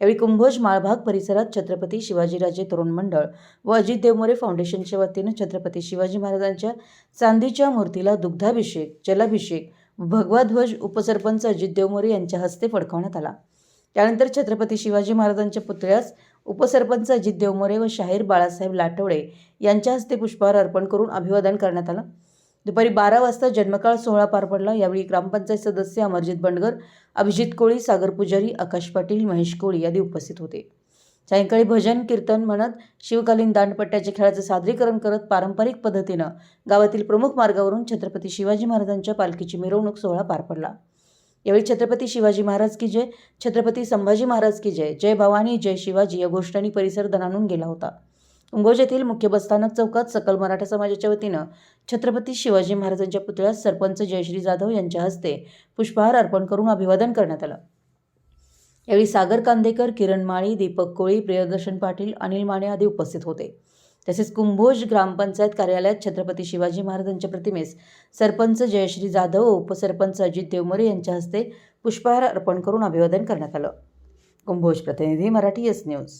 यावेळी कुंभोज माळभाग परिसरात छत्रपती शिवाजीराजे तरुण मंडळ व अजित देवमोरे फाउंडेशनच्या वतीनं छत्रपती शिवाजी महाराजांच्या चांदीच्या मूर्तीला दुग्धाभिषेक जलाभिषेक भगवा ध्वज उपसरपंच अजित देवमोरे यांच्या हस्ते फडकावण्यात आला. त्यानंतर छत्रपती शिवाजी महाराजांच्या पुतळ्यास उपसरपंच अजित देवमोरे व शाहीर बाळासाहेब लाटवडे यांच्या हस्ते पुष्पहार अर्पण करून अभिवादन करण्यात आलं. दुपारी बारा वाजता जन्मकाळ सोहळा पार पडला. यावेळी ग्रामपंचायत सदस्य अमरजित बंडगर अभिजित कोळी सागर पुजारी आकाश पाटील महेश कोळी आदी उपस्थित होते. सायंकाळी भजन कीर्तन म्हणत शिवकालीन दांडपट्ट्याच्या खेळाचं सादरीकरण करत पारंपरिक पद्धतीनं गावातील प्रमुख मार्गावरून छत्रपती शिवाजी महाराजांच्या पालखीची मिरवणूक सोहळा पार पडला. यावेळी छत्रपती शिवाजी महाराज की जय छत्रपती संभाजी महाराज की जय जय भवानी जय शिवाजी या घोषणांनी परिसर दणानून गेला होता. कुंभोज येथील मुख्य बसस्थानक चौकात सकल मराठा समाजाच्या वतीनं छत्रपती शिवाजी महाराजांच्या पुतळ्यास सरपंच जयश्री जाधव यांच्या हस्ते पुष्पहार अर्पण करून अभिवादन करण्यात आलं. यावेळी सागर कांदेकर किरण माळी दीपक कोळी प्रियदर्शन पाटील अनिल माने आदी उपस्थित होते. तसेच कुंभोज ग्रामपंचायत कार्यालयात छत्रपती शिवाजी महाराजांच्या प्रतिमेस सरपंच जयश्री जाधव व उपसरपंच अजित देवमरे यांच्या हस्ते पुष्पहार अर्पण करून अभिवादन करण्यात आलं. कुंभोज प्रतिनिधी मराठी एस न्यूज.